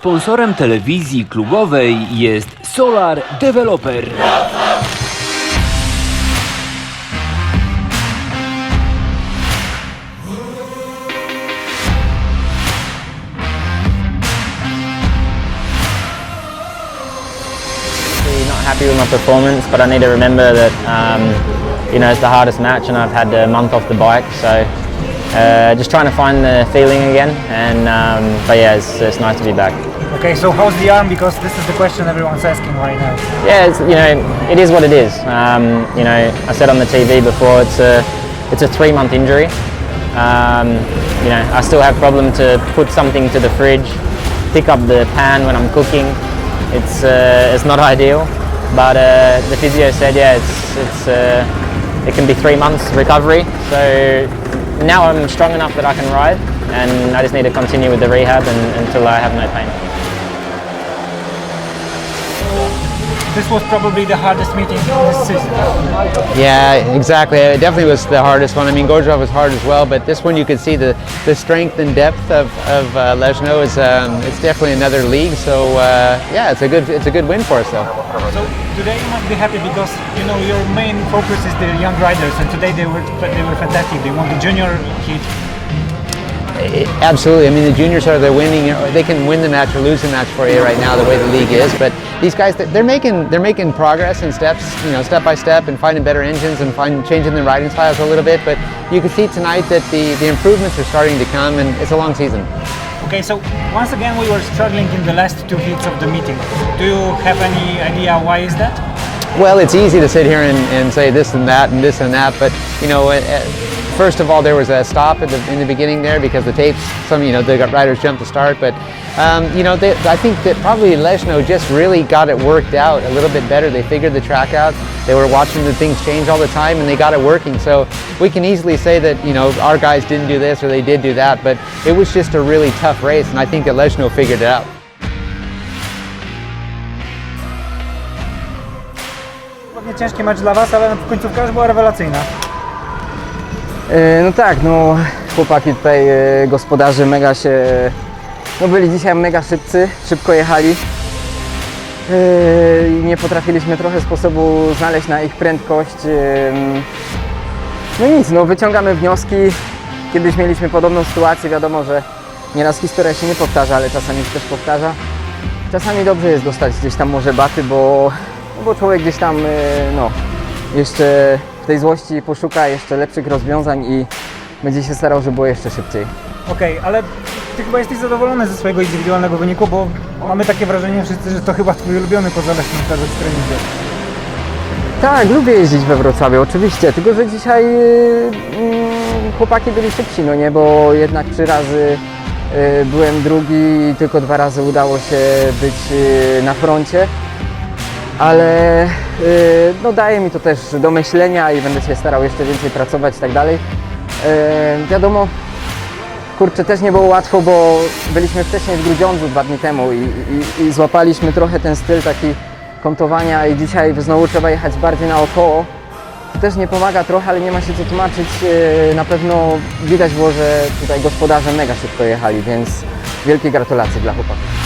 Sponsorem telewizji klubowej jest Solar Developer. Happy with my performance, but I need to remember that um, you know it's the hardest match, and I've had a month off the bike, so uh, just trying to find the feeling again. And um, but yeah, it's, it's nice to be back. Okay, so how's the arm? Because this is the question everyone's asking right now. Yeah, it's, you know it is what it is. Um, you know, I said on the TV before, it's a it's a three month injury. Um, you know, I still have problem to put something to the fridge, pick up the pan when I'm cooking. It's uh, it's not ideal, but uh, the physio said yeah, it's it's uh, it can be three months recovery. So now I'm strong enough that I can ride, and I just need to continue with the rehab and, until I have no pain. This was probably the hardest meeting this season. Yeah, exactly. It definitely was the hardest one. I mean, Gorjov was hard as well, but this one you could see the, the strength and depth of, of uh, Lezhno is um, it's definitely another league. So uh, yeah, it's a good it's a good win for us though. So today you must be happy because you know your main focus is the young riders, and today they were they were fantastic. They won the junior heat. It- absolutely. I mean, the juniors are they're winning. They can win the match or lose the match for you right now, the way the league is. But these guys, they're making they're making progress and steps, you know, step by step, and finding better engines and find changing their riding styles a little bit. But you can see tonight that the the improvements are starting to come, and it's a long season. Okay, so once again we were struggling in the last two heats of the meeting. Do you have any idea why is that? Well, it's easy to sit here and, and say this and that and this and that, but you know, uh, uh, first of all, there was a stop the, in the beginning there because the tapes, some you know, the riders jumped the start, but um, you know, they, I think that probably Leshno just really got it worked out a little bit better. They figured the track out. They were watching the things change all the time, and they got it working. So we can easily say that you know our guys didn't do this or they did do that, but it was just a really tough race, and I think that Leshno figured it out. Pewnie ciężki mecz dla Was, ale końcówka już była rewelacyjna. E, No tak, no chłopaki tutaj, e, gospodarze mega się, no byli dzisiaj mega szybcy, szybko jechali. E, I nie potrafiliśmy trochę sposobu znaleźć na ich prędkość. No nic, no wyciągamy wnioski. Kiedyś mieliśmy podobną sytuację, wiadomo, że nieraz historia się nie powtarza, ale czasami się też powtarza. Czasami dobrze jest dostać gdzieś tam może baty, bo, no bo człowiek gdzieś tam, e, no, jeszcze w tej złości poszuka jeszcze lepszych rozwiązań i będzie się starał, żeby było jeszcze szybciej. Okej, ale Ty chyba jesteś zadowolony ze swojego indywidualnego wyniku, bo mamy takie wrażenie wszyscy, że to chyba Twój ulubiony pozależny teraz w treningu. Tak, lubię jeździć we Wrocławiu, oczywiście, tylko że dzisiaj mm, chłopaki byli szybsi, no nie, bo jednak trzy razy yy, byłem drugi i tylko dwa razy udało się być yy, na froncie, ale yy, no daje mi to też do myślenia i będę się starał jeszcze więcej pracować i tak dalej. Yy, wiadomo, kurczę, też nie było łatwo, bo byliśmy wcześniej w Grudziądzu dwa dni temu i, i, i złapaliśmy trochę ten styl taki kątowania i dzisiaj znowu trzeba jechać bardziej naokoło. To też nie pomaga trochę, ale nie ma się co tłumaczyć. Yy, Na pewno widać było, że tutaj gospodarze mega szybko jechali, więc wielkie gratulacje dla chłopaków.